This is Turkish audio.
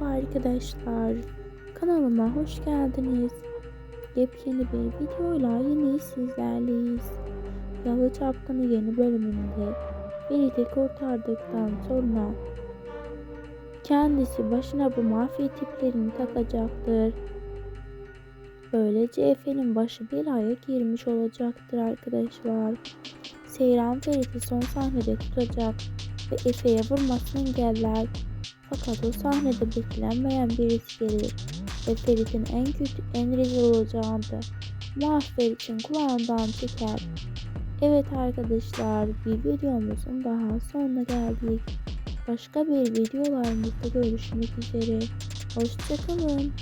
Merhaba arkadaşlar. Kanalıma hoş geldiniz. Yepyeni bir videoyla yine sizlerleyiz. Yalı Çapkını yeni bölümünde Ferit'i kurtardıktan sonra kendisi başına bu mafya tiplerini takacaktır. Böylece Efe'nin başı belaya girmiş olacaktır arkadaşlar. Seyran Ferit'i son sahnede tutacak ve Efe'ye vurmasını engeller. Fakat o sahnede beklenmeyen birisi gelir ve Ferit'in en kötü, en rezil olacağını muhaffer için kulağından çeker. Evet arkadaşlar bir videomuzun daha sonuna geldik. Başka bir videolarımızda görüşmek üzere. Hoşçakalın.